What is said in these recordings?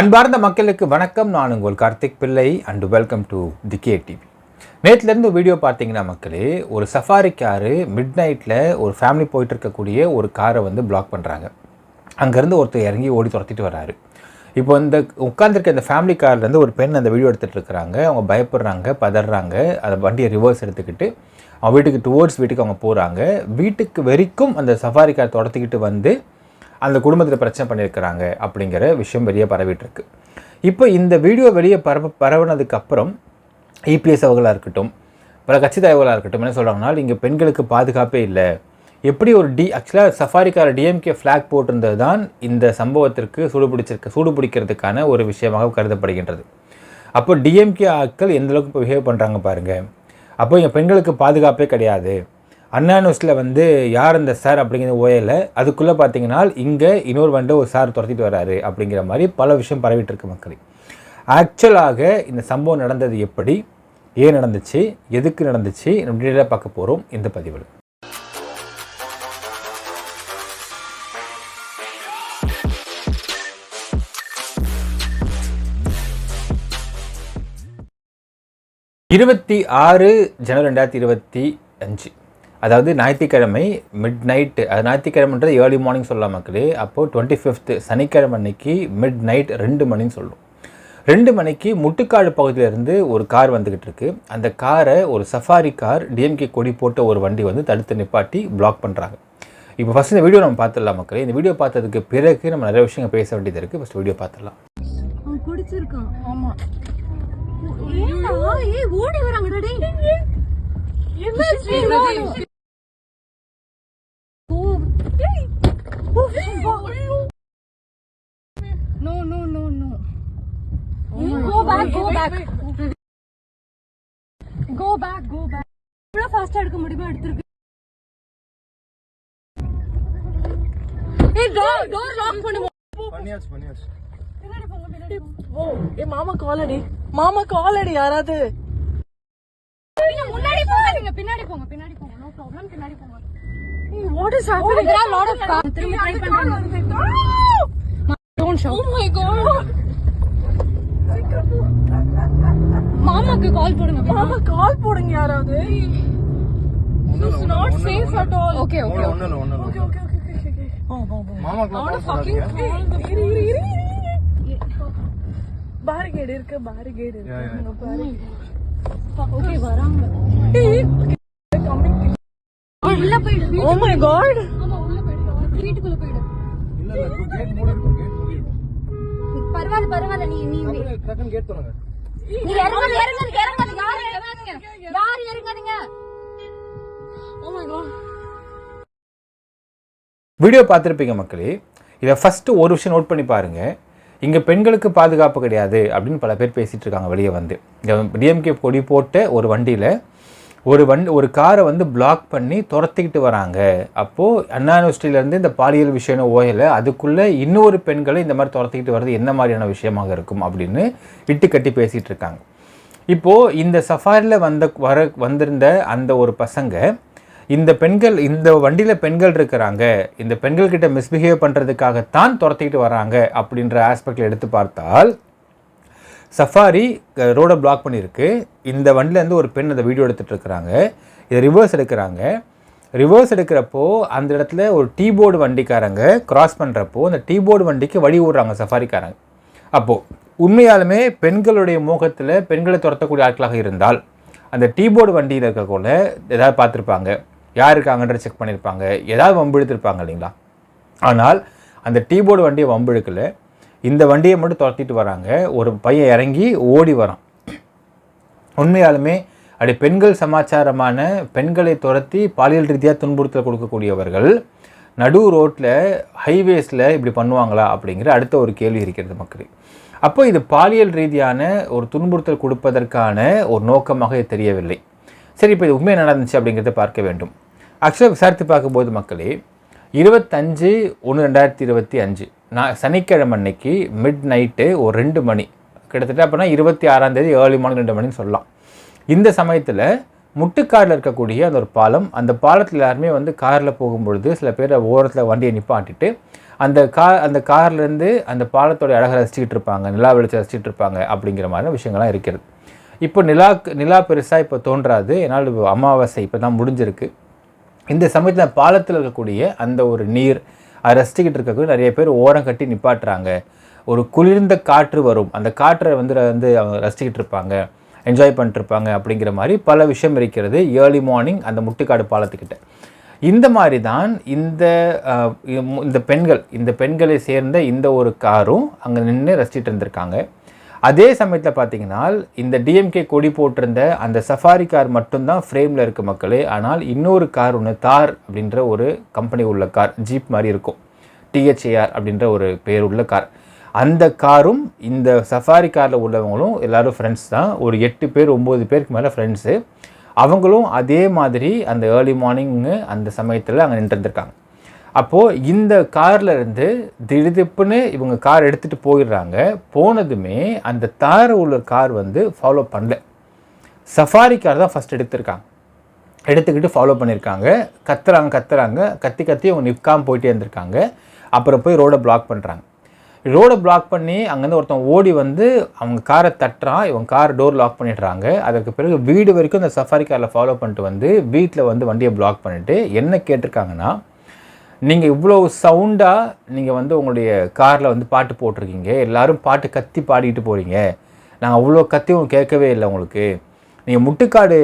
அன்பார்ந்த மக்களுக்கு வணக்கம். நான் உங்கள் Karthik Pillai and welcome to the K TV நேற்றுலேருந்து video பார்த்தீங்கன்னா மக்களே ஒரு சஃபாரி காரு மிட் நைட்டில் ஒரு ஃபேமிலி போயிட்டு இருக்கக்கூடிய ஒரு காரை வந்து பிளாக் பண்ணுறாங்க அங்கேருந்து ஒருத்தர் இறங்கி ஓடி துரத்திட்டு வராரு. இப்போ இந்த உட்காந்துருக்க இந்த ஃபேமிலி கார்லேருந்து ஒரு பெண் அந்த வீடியோ எடுத்துகிட்டு இருக்கிறாங்க. அவங்க பயப்படுறாங்க பதறாங்க. அந்த வண்டியை ரிவர்ஸ் எடுத்துக்கிட்டு அவங்க வீட்டுக்கு டுவோர்ட்ஸ் வீட்டுக்கு அவங்க போகிறாங்க வீட்டுக்கு வரைக்கும் அந்த சஃபாரி கார் துரத்திக்கிட்டு வந்து அந்த குடும்பத்தில் பிரச்சனை பண்ணியிருக்கிறாங்க அப்படிங்கிற விஷயம் வெளியே பரவிட்டுருக்கு. இப்போ இந்த வீடியோ வெளியே பரவ பரவினதுக்கப்புறம் இபிஎஸ் அவர்களாக இருக்கட்டும் பல கட்சி தலைவர்களாக இருக்கட்டும் என்ன சொல்கிறாங்கன்னா இங்கே பெண்களுக்கு பாதுகாப்பே இல்லை. எப்படி ஒரு டி ஆக்சுவலாக சஃபாரிக்கார டிஎம்கே ஃப்ளாக் போட்டிருந்தது தான் இந்த சம்பவத்திற்கு சூடு சூடுபிடிக்கிறதுக்கான சூடு பிடிக்கிறதுக்கான ஒரு விஷயமாக கருதப்படுகின்றது. அப்போ டிஎம்கே ஆட்கள் எந்தளவுக்கு இப்போ பிஹேவ் பண்ணுறாங்க பாருங்கள் அப்போ இங்கே பெண்களுக்கு பாதுகாப்பே கிடையாது. அண்ணா நியூஸில் வந்து யார் இந்த சார் அப்படிங்கிற ஓயல. அதுக்குள்ளே பார்த்தீங்கன்னா இங்கே இன்னொரு வந்து ஒரு சார் துரத்திட்டு வராரு அப்படிங்கிற மாதிரி பல விஷயம் பரவிட்டு இருக்கு மக்கள். ஆக்சுவலாக இந்த சம்பவம் நடந்தது எப்படி? ஏன் நடந்துச்சு? எதுக்கு நடந்துச்சு? நம்ம பார்க்க போகிறோம் இந்த பதிவில். இருபத்தி ஆறு ஜனவரி ரெண்டாயிரத்தி இருபத்தி அஞ்சு. அதாவது ஞாயிற்றுக்கிழமை மிட் நைட்டு அது ஞாயிற்றுக்கிழமைன்றது ஏர்லி மார்னிங் சொல்லலாம் மக்களே. அப்போது டுவெண்ட்டி ஃபிஃப்த்து சனிக்கிழமை அன்னைக்கு மிட் நைட் ரெண்டு மணின்னு சொல்லும் ரெண்டு மணிக்கு முட்டுக்காடு பகுதியிலேருந்து ஒரு கார் வந்துக்கிட்டு இருக்கு அந்த காரை ஒரு சஃபாரி கார் டிஎம்கே கொடி போட்ட ஒரு வண்டி வந்து தடுத்து நிப்பாட்டி பிளாக் பண்ணுறாங்க இப்போ ஃபஸ்ட் இந்த வீடியோ நம்ம பார்த்துடலாம் மக்களே. இந்த வீடியோ பார்த்ததுக்கு பிறகு நம்ம நிறைய விஷயங்கள் பேச வேண்டியது இருக்குது ஃபஸ்ட் வீடியோ பார்த்துடலாம். குடிச்சிருக்கான். ஆமா. ஏன்டா ஏய் ஓடி வராங்கடா டேய். என்ன no no no no go back go back go back go back இவ்வளவு ஃபாஸ்டா எடுக்க முடியுமா எடுத்துருக்கு ஏய் டோர் டோர் லாக் பண்ணுவோம் பண்ணியாச்சு பண்ணியாச்சு. பின்னாடி போங்க பின்னாடி போங்க ஓ ஏ மாமா காலடி மாமா காலடி யாராவது? நீங்க முன்னாடி போங்க நீங்க பின்னாடி போங்க பின்னாடி போங்க. நோ ப்ராப்ளம் பின்னாடி போங்க. What is Oh, there are a lot of cars. திரும்பி ட்ரை பண்றாங்க don't show oh my God மாமாக்கு கால் போடுங்க மாமா கால் போடுங்க யாராவது not safe at all okay okay ஒண்ணு இல்ல ஒண்ணு இல்ல okay okay okay okay oh போ போ மாமாக்கு ஃபக்கிங் இரு இரு இரு பாரிகேட் இருக்கு பாரிகேட் Yeah, yeah. இருக்கு ஓகே வராங்க கம்மிங் உள்ள போயிடு ஓ மை காட் ஆமா உள்ள போயிடு வீட்டுக்குள்ள போயிடு. இல்ல இல்ல கேட் மூடி இருக்கும் கேட் மூடி இருக்கும் பரவாயில்ல பரவாயில்ல நீ நீ டக்குன்னு கேட் திறங்க. நீ இறங்காத இறங்காத இறங்காத யார் இறங்காதீங்க? யார் இறங்காதீங்க? ஓ மை காட் வீடியோ பார்த்துருப்பீங்க மக்களே இதை ஃபஸ்ட்டு ஒரு விஷயம் நோட் பண்ணி பாருங்கள் இங்கே பெண்களுக்கு பாதுகாப்பு கிடையாது அப்படின்னு பல பேர் பேசிகிட்டு இருக்காங்க வெளியே வந்து. டிஎம்கே கொடி போட்ட ஒரு வண்டியில் ஒரு வண்டி ஒரு காரை வந்து பிளாக் பண்ணி துரத்திக்கிட்டு வராங்க. அப்போது அண்ணா யூனிவர்சிட்டியிலேருந்து இந்த பாலியல் விஷயம்னு ஓயலை அதுக்குள்ளே இன்னொரு பெண்களை இந்த மாதிரி துரத்திக்கிட்டு வர்றது என்ன மாதிரியான விஷயமாக இருக்கும் அப்படின்னு இட்டு கட்டி பேசிகிட்டு இருக்காங்க. இப்போது இந்த சஃபாரியில் வந்த வர வந்திருந்த அந்த ஒரு பசங்க இந்த பெண்கள் இந்த வண்டியில் பெண்கள் இருக்கிறாங்க இந்த பெண்கள்கிட்ட மிஸ்பிஹேவ் பண்ணுறதுக்காகத்தான் துரத்திக்கிட்டு வராங்க அப்படின்ற ஆஸ்பெக்டில் எடுத்து பார்த்தால் சஃபாரி ரோடை பிளாக் பண்ணியிருக்கு இந்த வண்டியிலேருந்து ஒரு பெண் அந்த வீடியோ எடுத்துகிட்டு இருக்கிறாங்க. இதை ரிவர்ஸ் எடுக்கிறாங்க. ரிவர்ஸ் எடுக்கிறப்போ அந்த இடத்துல ஒரு டீ போர்டு வண்டிக்காரங்க கிராஸ் பண்ணுறப்போ அந்த டீ போர்டு வண்டிக்கு வழி விடுறாங்க சஃபாரிக்காரங்க அப்போது உண்மையாலுமே பெண்களுடைய மோகத்தில் பெண்களை துரத்தக்கூடிய ஆட்களாக இருந்தால் அந்த டீ போர்டு வண்டியில் இருக்கக்குள்ள ஏதாவது பார்த்துருப்பாங்க. யார் இருக்காங்கன்ற செக் பண்ணியிருப்பாங்க ஏதாவது வம்பிழுத்திருப்பாங்க இல்லைங்களா? ஆனால் அந்த டீ போர்டு வண்டியை இழுக்கலை இந்த வண்டியை மட்டும் துரத்திட்டு வராங்க. ஒரு பையன் இறங்கி ஓடி வரான். உண்மையாலுமே அப்படி பெண்கள் சமாச்சாரமான பெண்களை துரத்தி பாலியல் ரீதியாக துன்புறுத்தல் கொடுக்கக்கூடியவர்கள் நடு ரோட்டில் ஹைவேஸில் இப்படி பண்ணுவாங்களா அப்படிங்கிற அடுத்த ஒரு கேள்வி இருக்கிறது மக்களுக்கு அப்போ இது பாலியல் ரீதியான ஒரு துன்புறுத்தல் கொடுப்பதற்கான ஒரு நோக்கமாக தெரியவில்லை. சரி இப்போ இது உண்மை நடந்துச்சு அப்படிங்கிறத பார்க்க வேண்டும். ஆக்சுவலாக விசாரித்து பார்க்கும்போது மக்களே இருபத்தஞ்சு ஒன்று ரெண்டாயிரத்தி இருபத்தி அஞ்சு நான் சனிக்கிழமை அன்னைக்கு மிட் நைட்டு ஒரு ரெண்டு மணி கிட்டத்தட்ட அப்படின்னா இருபத்தி ஆறாம் தேதி ஏர்லி மார்னிங் ரெண்டு மணின்னு சொல்லலாம். இந்த சமயத்தில் முட்டுக்காடில் இருக்கக்கூடிய அந்த ஒரு பாலம் அந்த பாலத்தில் எல்லாருமே வந்து காரில் போகும்பொழுது சில பேர் ஓரத்தில் வண்டியை நிப்பாட்டிட்டு அந்த கார் அந்த கார்லேருந்து அந்த பாலத்தோட அழகை ரசிச்சுக்கிட்டு இருப்பாங்க நிலா வெளிச்சம் ரசிச்சுட்டு இருப்பாங்க அப்படிங்கிற மாதிரி விஷயங்கள்லாம் இருக்கிறது. இப்போ நிலாக்கு நிலா பெருசாக இப்போ தோன்றாது ஏன்னால் அமாவாசை இப்போ தான் முடிஞ்சிருக்கு. இந்த சமயத்தில் பாலத்தில் இருக்கக்கூடிய அந்த ஒரு நீர் அதை ரசிச்சுக்கிட்டு இருக்கக்கூடிய நிறைய பேர் ஓரம் கட்டி நிப்பாட்டுறாங்க. ஒரு குளிர்ந்த காற்று வரும். அந்த காற்றை வந்து வந்து அவங்க ரசிச்சுக்கிட்டு இருப்பாங்க. என்ஜாய் பண்ணிட்டுருப்பாங்க அப்படிங்கிற மாதிரி பல விஷயம் இருக்கிறது ஏர்லி மார்னிங் அந்த முட்டுக்காடு பாலத்துக்கிட்ட. இந்த மாதிரி தான் இந்த இந்த பெண்கள் இந்த பெண்களை சேர்ந்த இந்த ஒரு காரும் அங்கே நின்று ரசிச்சிட்டு இருந்திருக்காங்க. அதே சமயத்தில் பார்த்தீங்கன்னா இந்த டிஎம்கே கொடி போட்டிருந்த அந்த சஃபாரி கார் மட்டும்தான் ஃப்ரேமில் இருக்க மக்களே. ஆனால் இன்னொரு கார் ஒன்று தார் அப்படின்ற ஒரு கம்பெனி உள்ள கார் ஜீப் மாதிரி இருக்கும். டிஹெச்ஏஆர் அப்படின்ற ஒரு பேர் உள்ள கார் அந்த காரும் இந்த சஃபாரி காரில் உள்ளவங்களும் எல்லாரும் ஃப்ரெண்ட்ஸ் தான். ஒரு எட்டு பேர் ஒம்பது பேருக்கு மேலே ஃப்ரெண்ட்ஸு அவங்களும் அதே மாதிரி அந்த ஏர்லி மார்னிங்கு அந்த சமயத்தில் அங்கே நின்றுருந்துருக்காங்க அப்போது இந்த காரில் இருந்து திடுதிப்புன்னு இவங்க கார் எடுத்துகிட்டு போயிடுறாங்க. போனதுமே அந்த தார் உள்ள கார் வந்து ஃபாலோ பண்ணல. சஃபாரி கார் தான் ஃபஸ்ட் எடுத்திருக்காங்க. எடுத்துக்கிட்டு ஃபாலோ பண்ணியிருக்காங்க கத்துறாங்க கத்துறாங்க. கத்தி கத்தி அவங்க நிற்காம போயிட்டே இருந்திருக்காங்க. அப்புறம் போய் ரோடை பிளாக் பண்ணுறாங்க ரோடை பிளாக் பண்ணி அங்கேருந்து ஒருத்தன் ஓடி வந்து அவங்க காரை தட்டுறான். இவங்க கார் டோர் லாக் பண்ணிடுறாங்க. அதற்கு பிறகு வீடு வரைக்கும் இந்த சஃபாரி காரில் ஃபாலோ பண்ணிட்டு வந்து வீட்டில் வந்து வண்டியை பிளாக் பண்ணிவிட்டு என்ன கேட்டிருக்காங்கன்னா நீங்கள் இவ்வளோ சவுண்டாக நீங்கள் வந்து உங்களுடைய காரில் வந்து பாட்டு போட்டிருக்கீங்க. எல்லாரும் பாட்டு கத்தி பாடிக்கிட்டு போகிறீங்க நாங்கள் அவ்வளோ கத்தி உங்களுக்கு கேட்கவே இல்லை உங்களுக்கு. நீங்கள் முட்டுக்காடு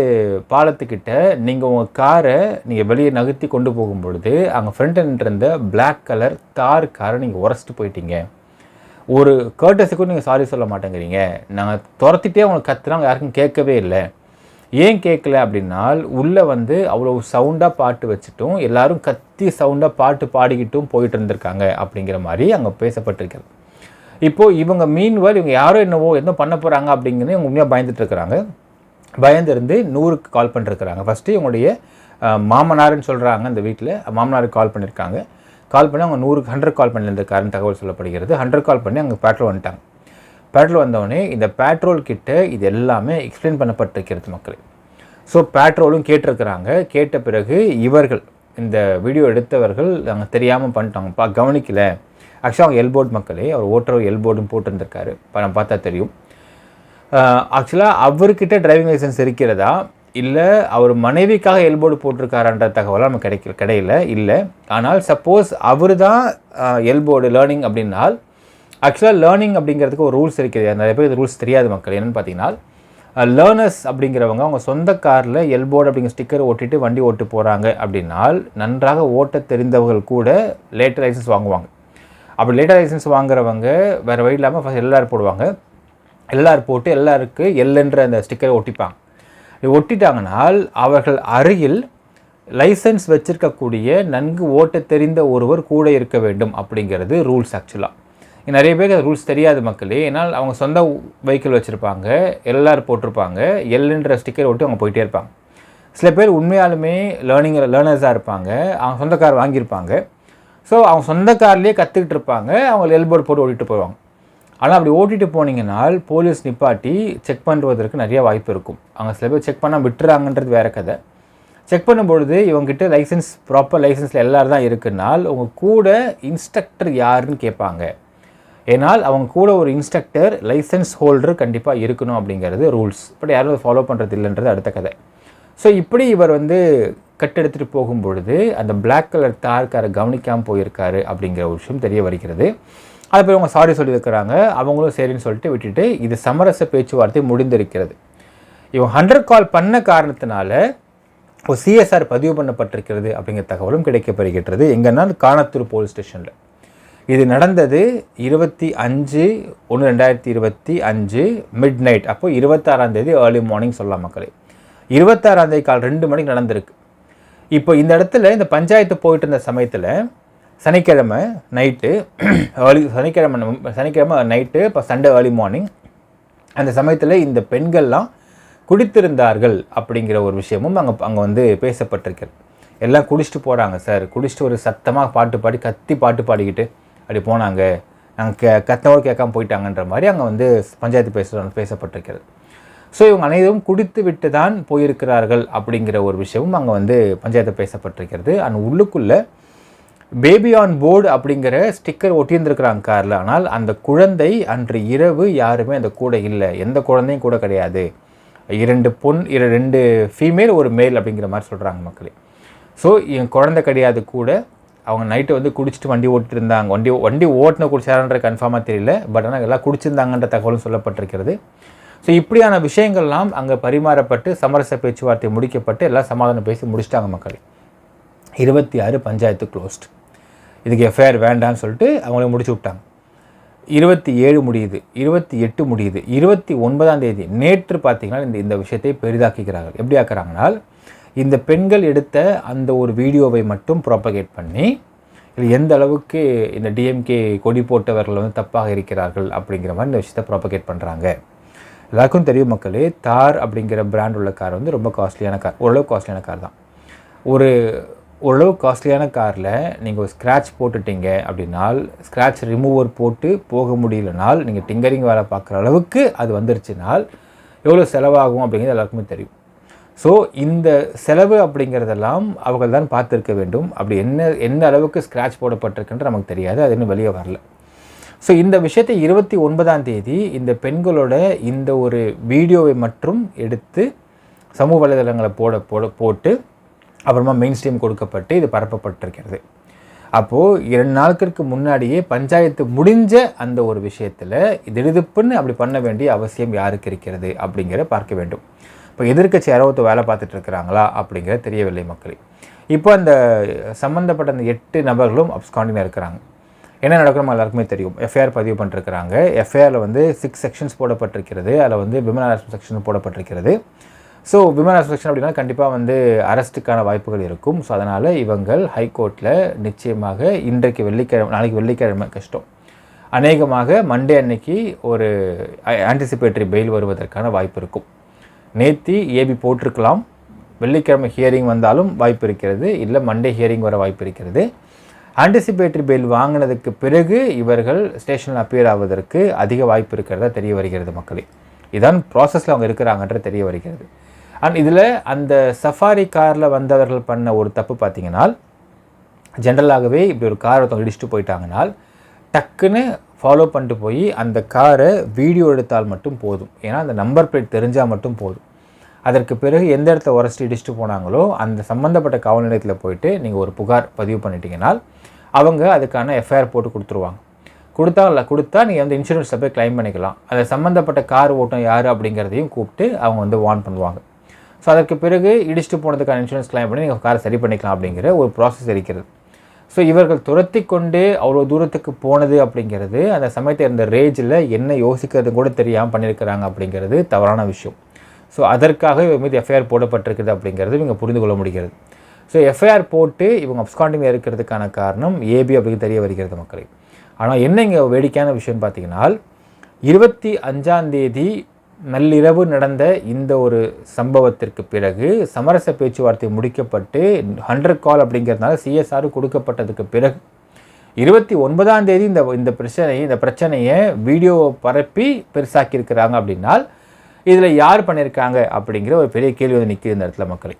பாலத்துக்கிட்ட நீங்கள் உங்கள் காரை நீங்கள் வெளியே நகர்த்தி கொண்டு போகும் பொழுது அங்கே ஃப்ரண்ட் இருந்த பிளாக் கலர் தார் காரை நீங்கள் உரைச்சிட்டு போயிட்டீங்க. ஒரு கேர்டஸுக்கும் நீங்கள் சாரி சொல்ல மாட்டேங்கிறீங்க. நாங்கள் துரத்திட்டே உங்களுக்கு கத்துறாங்க யாருக்கும் கேட்கவே இல்லை. ஏன் கேட்கல அப்படின்னால் உள்ளே வந்து அவ்வளோ சவுண்டாக பாட்டு வச்சுட்டும் எல்லாரும் கத்தி சவுண்டாக பாட்டு பாடிக்கிட்டும் போயிட்டு இருந்திருக்காங்க அப்படிங்கிற மாதிரி அங்கே பேசப்பட்டிருக்கிறது. இப்போது இவங்க மீன்வல் இவங்க யாரோ என்னவோ என்ன பண்ண போகிறாங்க அப்படிங்கிறது இவங்க உண்மையாக பயந்துட்டுருக்குறாங்க பயந்துருந்து நூறுக்கு கால் பண்ணிருக்கிறாங்க. ஃபஸ்ட்டு இவங்களுடைய அஹ், மாமனார்னு சொல்கிறாங்க அந்த வீட்டில் மாமனாருக்கு கால் பண்ணியிருக்காங்க கால் பண்ணி அவங்க நூறுக்கு ஹண்ட்ரட் கால் பண்ணியிருந்திருக்காருன்னு தகவல் சொல்லப்படுகிறது. ஹண்ட்ரட் கால் பண்ணி அங்கே பேட்ரோல் வந்துட்டாங்க. பேட்ரோல் வந்தவொடனே இந்த பேட்ரோல் கிட்ட இது எல்லாமே எக்ஸ்பிளைன் பண்ணப்பட்டிருக்கிறது மக்கள். ஸோ பேட்ரோலும் கேட்டிருக்கிறாங்க. கேட்ட பிறகு இவர்கள் இந்த வீடியோ எடுத்தவர்கள் நாங்கள் தெரியாமல் பண்ணிட்டாங்கப்பா கவனிக்கலை. ஆக்சுவலாக அவங்க எல்போர்ட் மக்களே அவர் ஓட்டுறவர் எல்போர்டும் போட்டிருந்திருக்காரு. பணம் பார்த்தா தெரியும். ஆக்சுவலாக அவர்கிட்ட டிரைவிங் லைசன்ஸ் இருக்கிறதா? இல்லை அவர் மனைவிக்காக எல்போர்டு போட்டிருக்காரான்ற தகவலாம் நமக்கு கிடைக்கல கிடையில இல்லை. ஆனால் சப்போஸ் அவர் தான் எல்போர்டு லேர்னிங் அப்படின்னால் ஆக்சுவலாக லேர்னிங் அப்படிங்கிறதுக்கு ஒரு ரூல்ஸ் இருக்குது. நிறைய பேர் ரூல்ஸ் தெரியாது மக்கள். என்னென்னு பார்த்தீங்கன்னா லேர்னர்ஸ் அப்படிங்கிறவங்க அவங்க சொந்த காரில் எல்போர்டு அப்படிங்கிற ஸ்டிக்கர் ஓட்டிட்டு வண்டி ஓட்டு போகிறாங்க அப்படின்னால் நன்றாக ஓட்ட தெரிந்தவர்கள் கூட லேட்டர் லைசன்ஸ் வாங்குவாங்க. அப்படி லேட்டர் லைசன்ஸ் வாங்குறவங்க வேறு வழி இல்லாமல் ஃபஸ்ட் எல்ஆர் போடுவாங்க. எல்ஆர் போட்டு எல்லாருக்கு எல்லுன்ற அந்த ஸ்டிக்கரை ஒட்டிப்பாங்க. ஒட்டிட்டாங்கனால் அவர்கள் அருகில் லைசன்ஸ் வச்சிருக்கக்கூடிய நன்கு ஓட்ட தெரிந்த ஒருவர் கூட இருக்க வேண்டும் அப்படிங்கிறது ரூல்ஸ் ஆக்சுவலாக நிறைய பேருக்கு ரூல்ஸ் தெரியாது மக்களே. ஏன்னால் அவங்க சொந்த வெஹிக்கிள் வச்சுருப்பாங்க எல்ஆர் போட்டிருப்பாங்க எல்லுன்ற ஸ்டிக்கர் ஒட்டி அவங்க போயிட்டே இருப்பாங்க. சில பேர் உண்மையாலுமே லேர்னிங் லேர்னர்ஸாக இருப்பாங்க அவங்க சொந்த கார் வாங்கியிருப்பாங்க. ஸோ அவங்க சொந்த கார்லேயே கற்றுக்கிட்டு இருப்பாங்க அவங்க எல்போர்டு போட்டு ஓட்டிட்டு போவாங்க. ஆனால் அப்படி ஓட்டிட்டு போனீங்கன்னா போலீஸ் நிப்பாட்டி செக் பண்ணுறதுக்கு நிறைய வாய்ப்பு இருக்கும். அவங்க சில பேர் செக் பண்ணால் விட்டுறாங்கன்றது வேறு கதை. செக் பண்ணும்பொழுது இவங்ககிட்ட லைசன்ஸ் ப்ராப்பர் லைசன்ஸில் எல்லோரும் தான் இருக்குன்னால் உங்கள் கூட இன்ஸ்ட்ரக்டர் யாருன்னு கேட்பாங்க. ஏனால் அவங்க கூட ஒரு இன்ஸ்ட்ரக்டர் லைசன்ஸ் ஹோல்டர் கண்டிப்பாக இருக்கணும் அப்படிங்கிறது ரூல்ஸ் பட் யாரும் ஃபாலோ பண்ணுறது இல்லைன்றது அடுத்த கதை. ஸோ இப்படி இவர் வந்து கட்டெடுத்துட்டு போகும் பொழுது அந்த பிளாக் கலர் தார்காரை கவனிக்காமல் போயிருக்காரு அப்படிங்கிற ஒரு விஷயம் தெரிய வருகிறது. அது போய் அவங்க சாரி சொல்லியிருக்கிறாங்க. அவங்களும் சரின்னு சொல்லிட்டு விட்டுட்டு இது சமரச பேச்சுவார்த்தை முடிந்திருக்கிறது. இவன் ஹண்ட்ரட் கால் பண்ண காரணத்தினால ஒரு சிஎஸ்ஆர் பதிவு பண்ணப்பட்டிருக்கிறது அப்படிங்கிற தகவலும் கிடைக்கப்படுகின்றது எங்கன்னா காணத்தூர் போலீஸ் ஸ்டேஷனில் இது நடந்தது இருபத்தி அஞ்சு ஒன்று ரெண்டாயிரத்தி இருபத்தி அஞ்சு மிட் நைட் அப்போ இருபத்தாறாம் தேதி ஏர்லி மார்னிங் சொல்லலாம் மக்களே. இருபத்தாறாம் தேதி கால் ரெண்டு மணிக்கு நடந்திருக்கு. இப்போ இந்த இடத்துல இந்த பஞ்சாயத்து போயிட்டு இருந்த சமயத்தில் சனிக்கிழமை நைட்டு ஏர்லி சனிக்கிழமை சனிக்கிழமை நைட்டு இப்போ சண்டே ஏர்லி மார்னிங் அந்த சமயத்தில் இந்த பெண்கள்லாம் குடித்திருந்தார்கள் அப்படிங்கிற ஒரு விஷயமும் அங்கே அங்கே வந்து பேசப்பட்டிருக்கிறது எல்லாம் குடிச்சிட்டு போகிறாங்க சார். குடிச்சிட்டு ஒரு சத்தமாக பாட்டு பாடி கத்தி பாட்டு பாடிக்கிட்டு அப்படி போனாங்க. நாங்கள் கே கத்தவோடு கேட்காம போயிட்டாங்கன்ற மாதிரி அங்கே வந்து பஞ்சாயத்து பேச பேசப்பட்டிருக்கிறது. ஸோ இவங்க அனைவரும் குடித்து விட்டு தான் போயிருக்கிறார்கள் அப்படிங்கிற ஒரு விஷயமும் அங்கே வந்து பஞ்சாயத்து பேசப்பட்டிருக்கிறது. அண்ட் உள்ளுக்குள்ளே பேபி ஆன் போர்டு அப்படிங்கிற ஸ்டிக்கர் ஒட்டியிருந்திருக்கிறாங்க காரில். ஆனால் அந்த குழந்தை அன்று இரவு யாருமே அந்த கூட இல்லை. எந்த குழந்தையும் கூட கிடையாது. இரண்டு பொன் இரு ரெண்டு ஃபீமேல் ஒரு மேல் அப்படிங்கிற மாதிரி சொல்கிறாங்க மக்களே. ஸோ என் குழந்தை கிடையாது கூட அவங்க நைட்டு வந்து குடிச்சிட்டு வண்டி ஓட்டிட்டு இருந்தாங்க வண்டி வண்டி ஓட்டின குடிச்சாரன்ற கன்ஃபார்மாக தெரியல. பட் ஆனால் எல்லாம் குடிச்சிருந்தாங்கன்ற தகவலும் சொல்லப்பட்டிருக்கிறது. ஸோ இப்படியான விஷயங்கள்லாம் அங்கே பரிமாறப்பட்டு சமரச பேச்சுவார்த்தை முடிக்கப்பட்டு எல்லாம் சமாதானம் பேசி முடிச்சிட்டாங்க மக்கள். இருபத்தி ஆறு பஞ்சாயத்து க்ளோஸ்ட் இதுக்கு எஃப்ஐஆர் வேண்டாம்னு சொல்லிட்டு அவங்கள முடிச்சு விட்டாங்க. இருபத்தி ஏழு முடியுது. இருபத்தி எட்டு முடியுது. இருபத்தி ஒன்பதாம் தேதி நேற்று பார்த்தீங்கன்னா இந்த இந்த விஷயத்தை பெரிதாக்குகிறார்கள். எப்படி ஆக்குறாங்கன்னா இந்த பெண்கள் எடுத்த அந்த ஒரு வீடியோவை மட்டும் ப்ராப்பகேட் பண்ணி இதில் எந்த அளவுக்கு இந்த டிஎம்கே கொடி போட்டவர்கள் வந்து தப்பாக இருக்கிறார்கள் அப்படிங்கிற மாதிரி இந்த விஷயத்தை ப்ராப்பகேட் பண்ணுறாங்க எல்லாருக்கும் தெரியும் மக்களே தார் அப்படிங்கிற பிராண்ட் உள்ள கார் வந்து ரொம்ப காஸ்ட்லியான கார் ஓரளவு காஸ்ட்லியான கார் தான். ஒரு ஓரளவு காஸ்ட்லியான காரில் நீங்கள் ஒரு ஸ்க்ராட்ச் போட்டுட்டீங்க அப்படின்னால் ஸ்க்ராட்ச் ரிமூவர் போட்டு போக முடியலனால் நீங்கள் டிங்கரிங் வேலை பார்க்குற அளவுக்கு அது வந்துருச்சுனால் எவ்வளோ செலவாகும் அப்படிங்கிறது எல்லாருக்குமே தெரியும். ஸோ இந்த செலவு அப்படிங்கிறதெல்லாம் அவர்கள் தான் பார்த்துருக்க வேண்டும். அப்படி என்ன என்ன அளவுக்கு ஸ்க்ராட்ச் போடப்பட்டிருக்குன்ற நமக்கு தெரியாது. அது இன்னும் வெளியே வரல. ஸோ இந்த விஷயத்தை இருபத்தி ஒன்பதாம் தேதி இந்த பெண்களோட இந்த ஒரு வீடியோவை மட்டும் எடுத்து சமூக வலைதளங்களை போட போட போட்டு அப்புறமா மெயின் ஸ்ட்ரீம் கொடுக்கப்பட்டு இது பரப்பப்பட்டிருக்கிறது. அப்போது இரண்டு நாட்களுக்கு முன்னாடியே பஞ்சாயத்து முடிஞ்ச அந்த ஒரு விஷயத்தில் திடுதுப்புன்னு அப்படி பண்ண வேண்டிய அவசியம் யாருக்கு இருக்கிறது அப்படிங்கிற பார்க்க வேண்டும். இப்போ எதிர்க்கட்சி யாராவது வேலை பார்த்துட்டு இருக்கிறாங்களா அப்படிங்கிற தெரியவில்லை மக்களே. இப்போ அந்த சம்மந்தப்பட்ட அந்த எட்டு நபர்களும் அப்ஸ்காண்டிங்காக இருக்கிறாங்க. என்ன நடக்கணும் எல்லாருக்குமே தெரியும். எஃப்ஐஆர் பதிவு பண்ணிருக்கிறாங்க. எஃப்ஐஆரில் வந்து சிக்ஸ் செக்ஷன்ஸ் போடப்பட்டிருக்கிறது. அதில் வந்து விமன் ஹராஸ்மெண்ட் செக்ஷன் போடப்பட்டிருக்கிறது. ஸோ விமன் ஹராஸ்மெண்ட் செக்ஷன் அப்படின்னா கண்டிப்பாக வந்து அரெஸ்ட்டுக்கான வாய்ப்புகள் இருக்கும். ஸோ அதனால் இவங்கள் ஹைகோர்ட்டில் நிச்சயமாக இன்றைக்கு வெள்ளிக்கிழமை நாளைக்கு வெள்ளிக்கிழமை கஷ்டம். அநேகமாக மண்டே அன்னைக்கு ஒரு ஆன்டிசிபேட்டரி பெயில் வருவதற்கான வாய்ப்பு இருக்கும். நேத்தி ஏபி போட்டிருக்கலாம். வெள்ளிக்கிழமை ஹியரிங் வந்தாலும் வாய்ப்பு இருக்கிறது. இல்லை மண்டே ஹியரிங் வர வாய்ப்பு இருக்கிறது. ஆன்டிசிபேட்டரி பெயில் வாங்கினதுக்கு பிறகு இவர்கள் ஸ்டேஷனில் அப்பியர் ஆவதற்கு அதிக வாய்ப்பு இருக்கிறதா தெரிய வருகிறது மக்களே. இதான் ப்ராசஸில் அவங்க இருக்கிறாங்கன்ற தெரிய வருகிறது. அண்ட் இதில் அந்த சஃபாரி காரில் வந்தவர்கள் பண்ண ஒரு தப்பு பார்த்தீங்கன்னா ஜென்ரலாகவே இப்படி ஒரு கார் ஒருத்தவங்க இடிச்சுட்டு போயிட்டாங்கனால் டக்குன்னு ஃபாலோ பண்ணிட்டு போய் அந்த காரை வீடியோ எடுத்தால் மட்டும் போதும். ஏன்னா அந்த நம்பர் பிளேட் தெரிஞ்சால் மட்டும் போதும். அதற்கு பிறகு எந்த இடத்த உரசி இடிச்சுட்டு போனாங்களோ அந்த சம்மந்தப்பட்ட காவல் நிலையத்தில் போயிட்டு நீங்கள் ஒரு புகார் பதிவு பண்ணிட்டீங்கன்னா அவங்க அதுக்கான எஃப்ஐஆர் போட்டு கொடுத்துருவாங்க. கொடுத்தா இல்லை கொடுத்தா நீங்கள் வந்து இன்சூரன்ஸில் போய் க்ளைம் பண்ணிக்கலாம். அதை சம்மந்தப்பட்ட கார் ஓட்டம் யார் அப்படிங்கிறதையும் கூப்பிட்டு அவங்க வந்து வார்ன் பண்ணுவாங்க. ஸோ அதற்கு பிறகு இடிச்சுட்டு போனதுக்கான இன்சூரன்ஸ் கிளைம் பண்ணி நீங்கள் காரை சரி பண்ணிக்கலாம் அப்படிங்கிற ஒரு ப்ராசஸ் இருக்கிறது. ஸோ இவர்கள் துரத்தி கொண்டே அவ்வளோ தூரத்துக்கு போனது அப்படிங்கிறது அந்த சமயத்தில் இருந்த ரேஜில் என்ன யோசிக்கிறது கூட தெரியாமல் பண்ணியிருக்கிறாங்க அப்படிங்கிறது தவறான விஷயம். ஸோ அதற்காக இவங்க மீது எஃப்ஐஆர் போடப்பட்டிருக்குது அப்படிங்கிறது இவங்க புரிந்து கொள்ள முடிகிறது. ஸோ எஃப்ஐஆர் போட்டு இவங்க அப்ஸ்காண்டிங் இருக்கிறதுக்கான காரணம் ஏபி அப்படின்னு தெரிய வருகிறது மக்களே. ஆனால் என்ன இங்கே வேடிக்கையான விஷயம்னு பார்த்தீங்கன்னா இருபத்தி அஞ்சாந்தேதி நள்ளிரவு நடந்த இந்த ஒரு சம்பவத்திற்கு பிறகு சமரச பேச்சுவார்த்தை முடிக்கப்பட்டு ஹண்ட்ரட் கால் அப்படிங்கிறதுனால சிஎஸ்ஆர் கொடுக்கப்பட்டதுக்கு பிறகு இருபத்தி ஒன்பதாம் தேதி இந்த இந்த பிரச்சனை இந்த பிரச்சனையை வீடியோ பரப்பி பெருசாக்கியிருக்கிறாங்க அப்படின்னால் இதில் யார் பண்ணியிருக்காங்க அப்படிங்கிற ஒரு பெரிய கேள்வி வந்து நிற்கிது இந்த இடத்துல மக்களை.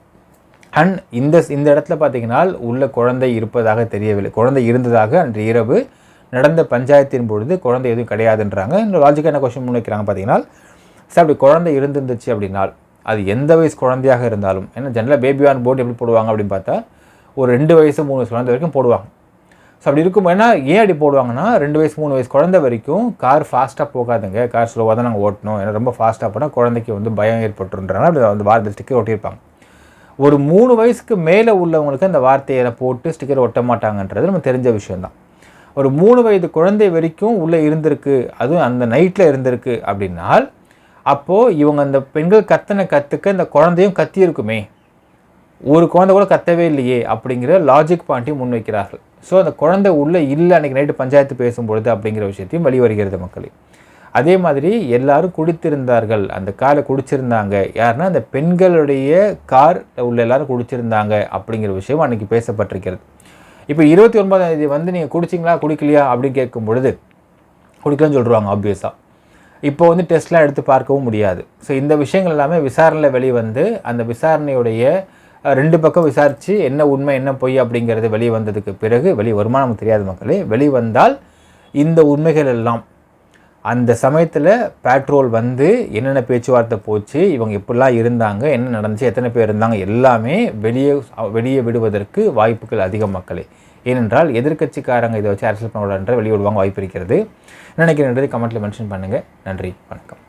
அண்ட் இந்த இந்த இடத்துல பார்த்தீங்கன்னா உள்ள குழந்தை இருப்பதாக தெரியவில்லை. குழந்தை இருந்ததாக அன்று இரவு நடந்த பஞ்சாயத்தின் பொழுது குழந்தை எதுவும் கிடையாதுன்றாங்க. இந்த லாஜிக்கான கொஸ்டின் முன்வைக்கிறாங்க பார்த்தீங்கன்னா சார் அப்படி குழந்தை இருந்துருந்துச்சு அப்படின்னா அது எந்த வயசு குழந்தையாக இருந்தாலும் ஏன்னா ஜென்ரலாக பேபி ஆன் போர்டு எப்படி போடுவாங்க அப்படின்னு பார்த்தா ஒரு ரெண்டு வயசு மூணு வயசு குழந்தை வரைக்கும் போடுவாங்க. ஸோ அப்படி இருக்கும் ஏன்னா ஏன் அப்படி போடுவாங்கன்னா ரெண்டு வயசு மூணு வயசு குழந்தை வரைக்கும் கார் ஃபாஸ்ட்டாக போகாதுங்க. கார் ஸ்லோவாக தான் நாங்கள் ஓட்டணும். ஏன்னா ரொம்ப ஃபாஸ்ட்டாக போனால் குழந்தைக்கு வந்து பயம் ஏற்பட்டுன்றனால அப்படி வந்து வார்த்தை ஸ்டிக்கர் ஒட்டியிருப்பாங்க. ஒரு மூணு வயசுக்கு மேலே உள்ளவங்களுக்கு அந்த வார்த்தையை போட்டு ஸ்டிக்கர் ஒட்ட மாட்டாங்கன்றது நம்ம தெரிஞ்ச விஷயந்தான் ஒரு மூணு வயது குழந்தை வரைக்கும் உள்ளே இருந்திருக்கு அதுவும் அந்த நைட்டில் இருந்திருக்கு அப்படின்னால் அப்போது இவங்க அந்த பெண்கள் கத்தனை கற்றுக்க இந்த குழந்தையும் கத்தி இருக்குமே ஒரு குழந்தை கூட கத்தவே இல்லையே அப்படிங்கிற லாஜிக் பாயிண்ட்டையும் முன்வைக்கிறார்கள். ஸோ அந்த குழந்தை உள்ளே இல்லை அன்றைக்கி நைட்டு பஞ்சாயத்து பேசும்பொழுது அப்படிங்கிற விஷயத்தையும் வெளிவருகிறது மக்களே. அதே மாதிரி எல்லாரும் குடித்திருந்தார்கள். அந்த காரை குடிச்சிருந்தாங்க. யாருன்னா அந்த பெண்களுடைய கார் உள்ள எல்லாரும் குடிச்சிருந்தாங்க அப்படிங்கிற விஷயம் அன்றைக்கி பேசப்பட்டிருக்கிறது. இப்போ இருபத்தி ஒன்பதாம் தேதி வந்து நீங்கள் குடிச்சிங்களா குடிக்கலையா அப்படின்னு கேட்கும் பொழுது குடிக்கலன்னு சொல்லிடுவாங்க ஆப்வியஸாக இப்போ வந்து டெஸ்ட்லாம் எடுத்து பார்க்கவும் முடியாது. ஸோ இந்த விஷயங்கள் எல்லாமே விசாரணையில் வெளிவந்து அந்த விசாரணையுடைய ரெண்டு பக்கம் விசாரித்து என்ன உண்மை என்ன பொய் அப்படிங்கிறது வெளியே வந்ததுக்கு பிறகு வெளியே வருமானம் நமக்கு தெரியாது மக்களே வெளிவந்தால் இந்த உண்மைகள் எல்லாம் அந்த சமயத்தில் பேட்ரோல் வந்து என்னென்ன பேச்சுவார்த்தை போச்சு இவங்க எப்படிலாம் இருந்தாங்க என்ன நடந்துச்சு எத்தனை பேர் இருந்தாங்க எல்லாமே வெளியே வெளியே விடுவதற்கு வாய்ப்புகள் அதிகம் மக்களே. ஏனென்றால் எதிர்க்கட்சிக்காரங்க இதை வச்சு அரசியல் பண்ண வெளியிடுவாங்க வாய்ப்பு இருக்கிறது. நினைக்கிறேன் கமெண்ட்டில் மென்ஷன் பண்ணுங்கள் நன்றி. வணக்கம்.